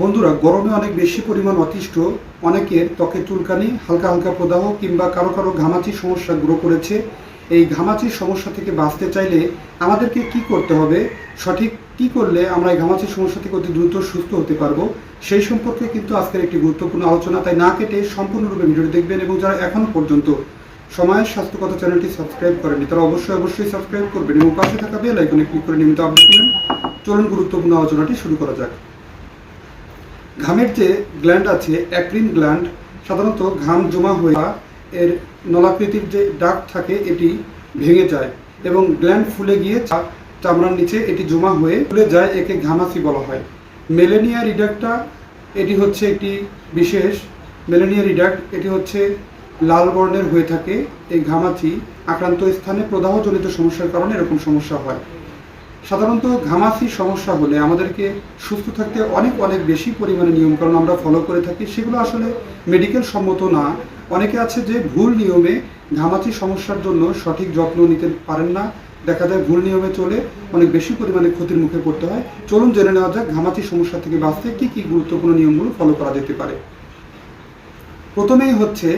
বন্ধুরা, গরমে অনেক বেশি পরিমাণ অতিষ্ঠ, অনেকের ত্বকে চুলকানি, হালকা হালকা প্রদাহ কিংবা কারও কারও ঘামাচির সমস্যা গ্রো করেছে। এই ঘামাচির সমস্যা থেকে বাঁচতে চাইলে আমাদেরকে কি করতে হবে? সঠিক কি করলে আমরা এই ঘামাচির সমস্যা থেকে অতি দ্রুত সুস্থ হতে পারব? সেই সম্পর্কে কিন্তু আজকের একটি গুরুত্বপূর্ণ আলোচনা। তাই না কেটে সম্পূর্ণরূপে ভিডিওটি দেখবেন এবং যারা এখনও পর্যন্ত সময়ের স্বাস্থ্যগত চ্যানেলটি সাবস্ক্রাইব করেনি তারা অবশ্যই অবশ্যই সাবস্ক্রাইব করবেন এবং পাশে থাকা বেল আইকনে ক্লিক করে নিয়মিত আপডেট নেবেন চলুন গুরুত্বপূর্ণ আলোচনাটি শুরু করা যাক। ঘামের যে গ্ল্যান্ড আছে অ্যাক্রিন গ্ল্যান্ড সাধারণত ঘাম জমা হয়ে এর নলাকৃতির যে ডাক থাকে, এটি ভেঙে যায় এবং গ্ল্যান্ড ফুলে গিয়ে চামড়ার নিচে এটি জমা হয়ে ফুলে যায়, একে ঘামাসি বলা হয়। মেলেনিয়া রিডাক্টটা এটি হচ্ছে একটি বিশেষ মেলেনিয়া রিডাক্ট এটি হচ্ছে লাল বর্ণের হয়ে থাকে। এই ঘামাচি আক্রান্ত স্থানে প্রদাহজনিত সমস্যার কারণে এরকম সমস্যা হয়। সাধারণত ঘামাচি সমস্যা হলে আমাদেরকে সুস্থ থাকতে অনেক অনেক বেশি পরিমাণে নিয়মকানুন আমরা ফলো করে থাকি। সেগুলো আসলে মেডিকেল সম্মত না। অনেকে আছে যে ভুল নিয়মে ঘামাচি সমস্যার জন্য সঠিক যত্ন নিতে পারেন না। দেখা যায় ভুল নিয়মে চলে অনেক বেশি পরিমাণে ক্ষতির মুখে পড়তে হয়। চলুন জেনে নেওয়া যাক ঘামাচি সমস্যা থেকে বাঁচতে কী কী গুরুত্বপূর্ণ নিয়মগুলো ফলো করা যেতে পারে। প্রথমেই হচ্ছে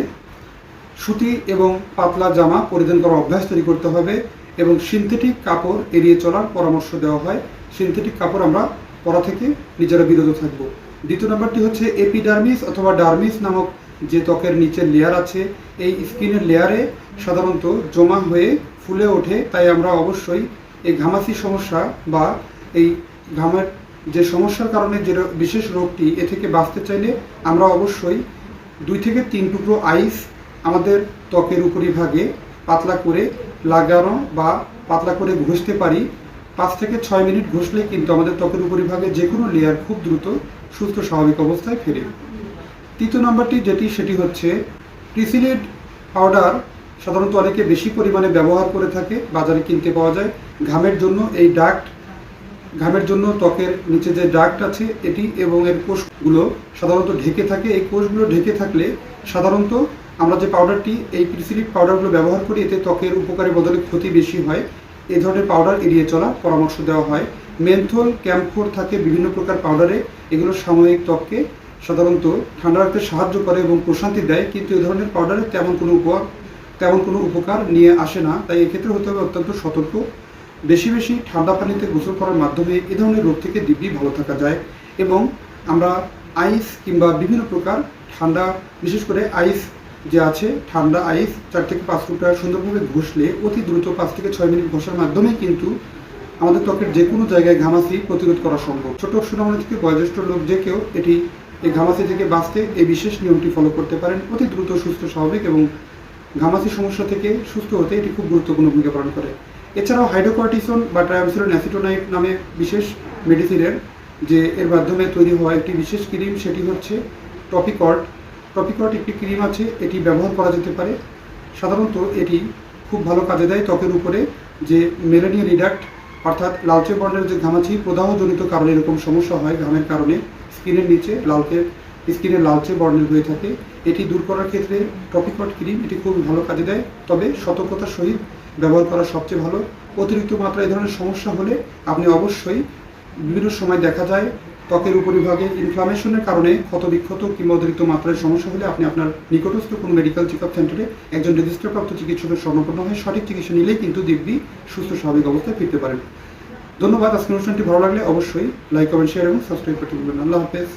সুতি এবং পাতলা জামা পরিধান করার অভ্যাস তৈরি করতে হবে। এবং সিনথেটিক কাপড় এড়িয়ে চলার পরামর্শ দেওয়া হয়। সিনথেটিক কাপড় আমরা পরা থেকে নিজেরা বিরত থাকব। দ্বিতীয় নম্বরটি হচ্ছে এপিডার্মিস অথবা ডার্মিস নামক যে ত্বকের নিচের লেয়ার আছে, এই স্কিনের লেয়ারে সাধারণত জমা হয়ে ফুলে ওঠে, তাই আমরা অবশ্যই এই ঘামাচি সমস্যা বা এই ঘামের যে সমস্যার কারণে যে বিশেষ রোগটি এ থেকে বাঁচতে চাইলে আমরা অবশ্যই দুই থেকে তিন টুকরো আইস আমাদের ত্বকের উপরিভাগে পাতলা করে লাগানো বা পাতলা করে ঘষতে পারি। পাঁচ থেকে ছয় মিনিট ঘষলে কিন্তু আমাদের ত্বকের উপরিভাগে যে কোনো লেয়ার খুব দ্রুত সুস্থ স্বাভাবিক অবস্থায় ফেরে। তৃতীয় নাম্বারটি যেটি, সেটি হচ্ছে প্রিসিলেট পাউডার সাধারণত অনেকে বেশি পরিমাণে ব্যবহার করে থাকে, বাজারে কিনতে পাওয়া যায়। ঘামের জন্য এই ডাক্ট ঘামের জন্য ত্বকের নিচে যে ডাক্ট আছে, এটি এবং এর কোষগুলো সাধারণত ঢেকে থাকে। এই কোষগুলো ঢেকে থাকলে সাধারণত আমরা যে পাউডারটি এই প্রিসিলিক পাউডারগুলো ব্যবহার করি, এতে ত্বকের উপকারী বদলে ক্ষতি বেশি হয়। এ ধরনের পাউডার এড়িয়ে চলা, পরামর্শ দেওয়া হয়। মেন্থল ক্যাম্পফোর থাকে বিভিন্ন প্রকার পাউডারে এগুলো সাময়িক ত্বককে সাধারণত ঠান্ডা রাখতে সাহায্য করে এবং প্রশান্তি দেয়, কিন্তু এ ধরনের পাউডারে তেমন কোনো উপকার তেমন কোনো উপকার নিয়ে আসে না। তাই এক্ষেত্রে হতে হবে অত্যন্ত সতর্ক। বেশি বেশি ঠান্ডা পানিতে গোসল করার মাধ্যমে এ ধরনের রোগ থেকে দিব্যি ভালো থাকা যায় এবং আমরা আইস কিংবা বিভিন্ন প্রকার ঠান্ডা, বিশেষ করে আইস যে আছে, ঠান্ডা আইস চার থেকে পাঁচ ফুটা সুন্দরভাবে ঘষলে অতি দ্রুত পাঁচ থেকে ছয় মিনিট ঘষার মাধ্যমে কিন্তু আমাদের ত্বকের যে কোনো জায়গায় ঘামাচি প্রতিরোধ করা সম্ভব। ছোট সুনামনি থেকে বয়োজ্যেষ্ঠ লোক যে কেউ এটি, এই ঘামাচি থেকে বাঁচতে এই বিশেষ নিয়মটি ফলো করতে পারেন। অতি দ্রুত সুস্থ, স্বাভাবিক এবং ঘামাচি সমস্যা থেকে সুস্থ হতে এটি খুব গুরুত্বপূর্ণ ভূমিকা পালন করে। এছাড়াও হাইড্রোকর্টিসন বা ট্রায়ামসিলন অ্যাসিটোনাইট নামে বিশেষ মেডিসিনের যে এর মাধ্যমে তৈরি হওয়া একটি বিশেষ ক্রিম সেটি হচ্ছে টপিকর্ড টপিকর্ড একটি ক্রিম আছে, এটি ব্যবহার করা যেতে পারে। সাধারণত এটি খুব ভালো কাজে দেয় ত্বকের উপরে, যে মেলানিয়া রিডাক্ট, অর্থাৎ লালচে বর্ণের যে ঘামাচি, প্রদাহজনিত কারণে এরকম সমস্যা হয় ঘামের কারণে। স্কিনের নিচে লালকে স্কিনের লালচে বর্ণের হয়ে থাকে। এটি দূর করার ক্ষেত্রে টপিকট ক্রিম এটি খুব ভালো কাজে দেয়। তবে সতর্কতার সহিত ব্যবহার করা সবচেয়ে ভালো। অতিরিক্ত মাত্রায় এই ধরনের সমস্যা হলে আপনি অবশ্যই বিভিন্ন সময় দেখা যায় ত্বকের উপরিভাগে ইনফ্লামেশনের কারণে ক্ষতবিক্ষত কিংবা অতিরিক্ত মাত্রায় সমস্যা হলে আপনি আপনার নিকটস্থ কোনো মেডিকেল চেকআপ সেন্টারে একজন রেজিস্টারপ্রাপ্ত চিকিৎসকের স্বর্ণপন্ন হয়ে। সঠিক চিকিৎসা নিলেই কিন্তু দিব্যি সুস্থ, স্বাভাবিক অবস্থায় ফিরতে পারেন। ধন্যবাদ। আজকের অনুষ্ঠানটি ভালো লাগলে অবশ্যই লাইক কমেন্ট শেয়ার এবং সাবস্ক্রাইব করতে ভুলবেন আল্লাহ হাফেজ।